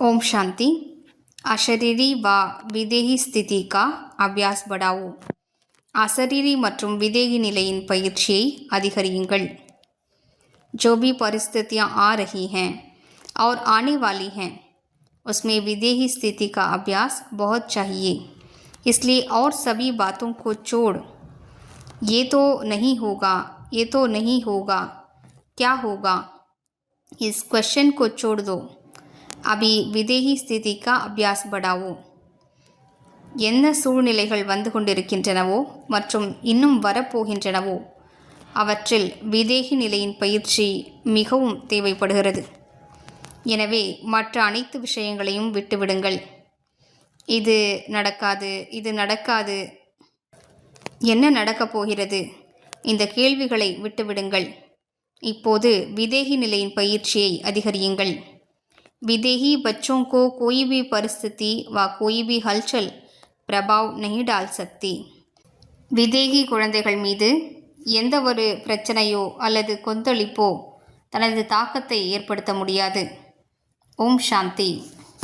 ओम शांति அஷரீரி வா விதேகி ஸ்திதி கா அபியாஸ் படாவோ அசரீரி மற்றும் விதேகி நிலையின் பயிற்சியை அதிகரியுங்கள் जो भी परिस्थितियाँ आ रही हैं और आने वाली हैं उसमें विदेही स्थिति का अभ्यास बहुत चाहिए इसलिए और सभी बातों को छोड़ ये तो नहीं होगा ये तो नहीं होगा क्या होगा इस क्वेश्चन को छोड़ दो அபி விதேகி ஸ்திதிக்கா அபியாஸ் படாவோ என்ன சூழ்நிலைகள் வந்து கொண்டிருக்கின்றனவோ மற்றும் இன்னும் வரப்போகின்றனவோ? அவற்றில் விதேகி நிலையின் பயிற்சி மிகவும் தேவைப்படுகிறது. எனவே மற்ற அனைத்து விஷயங்களையும் விட்டுவிடுங்கள். இது நடக்காது இது நடக்காது. என்ன நடக்கப் போகிறது? இந்த கேள்விகளை விட்டுவிடுங்கள். இப்போது விதேகி நிலையின் பயிற்சியை அதிகரியுங்கள். विदेही बच्चों को कोई भी परिस्थिति व कोई भी हलचल प्रभाव नहीं डाल सकती விதேகி குழந்தைகள் மீது எந்த ஒரு பிரச்சனையோ அல்லது கொந்தளிப்போ தனது தாக்கத்தை ஏற்படுத்த முடியாது ஓம் சாந்தி